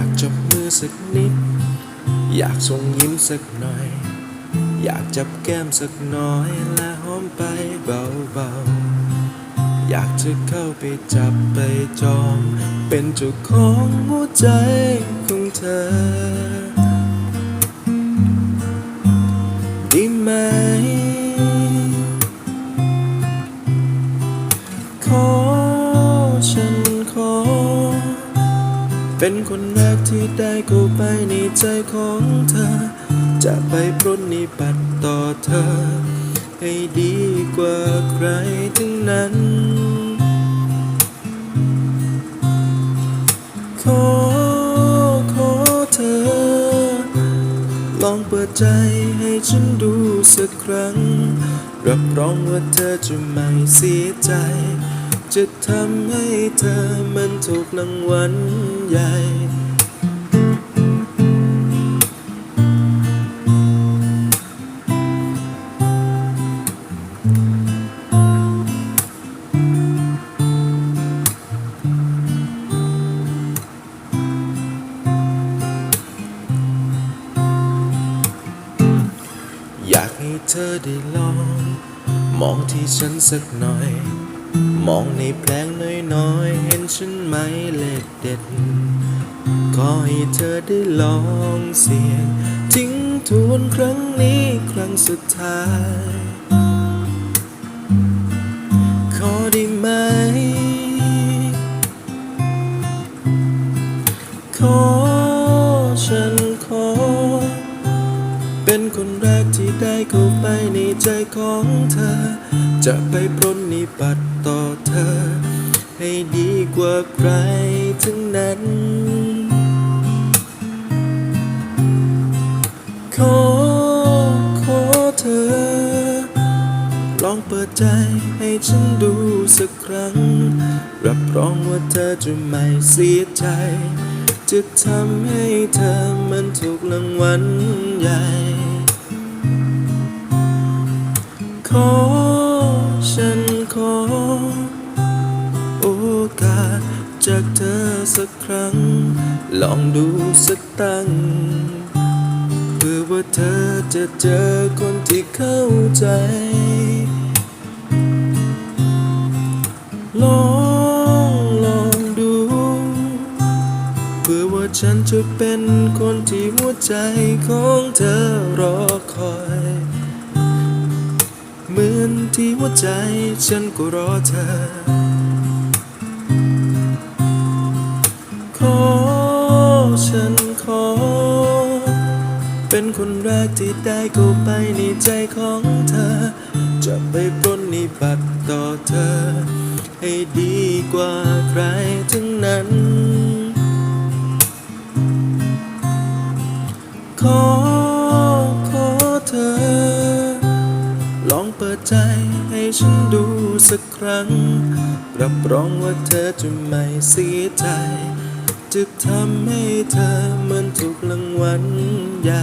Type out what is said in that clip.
ากจับมือสักนิด อยากส่งยิ้มสักหน่อย อยากจับแก้มสักน้อยและหอมไปเบาๆ อยากจะเข้าไปจับไปจอง เป็นเจ้าของหัวใจของเธอ เป็นคนแรกที่ได้เข้าไปในใจของเธอ จะไปปรนนิบัติต่อเธอ ให้ดีกว่าใครทั้งนั้น ขอขอเธอ ลองเปิดใจให้ฉันดูสักครั้ง รับรองว่าเธอจะไม่เสียใจ จะทำให้เธอมันถูกรางวัลใหญ่อยากให้เธอได้ลอง มองที่ฉันสักหน่อย มองในแปลงน้อยๆ เห็นฉันไหมเลขเด็ดขอให้เธอได้ลองเสียง ทิ้งทวนครั้งนี้ครั้งสุดท้าย ขอได้ไหม ขอฉันขอ เป็นคนแรกที่ได้เข้าไปในใจของเธอ จะไปปรนนิบัติ ให้ดีกว่าใครทั้งนั้น ขอ ขอเธอ ลองเปิดใจให้ฉันดูสักครั้ง รับรองว่าเธอจะไม่เสียใจ จะทำให้เธอมันถูกรางวัลใหญ่ ขอ กาสจากเธอสักครั้ง ลองดูสักตั้ง เพื่อว่าเธอจะเจอคนที่เข้าใจ ลองลองดู เพื่อว่าฉันจะเป็นคนที่หัวใจของเธอรอคอยเหมือนที่หัวใจฉันก็รอเธอ เป็นคนแรกที่ได้เข้าไปในใจของเธอ จะไปปรนนิบัติต่อเธอ ให้ดีกว่าใครทั้งนั้น ขอขอเธอ ลองเปิดใจให้ฉันดูสักครั้ง รับรองว่าเธอจะไม่เสียใจ จะทำให้เธอมันถูกรางวัลใหญ่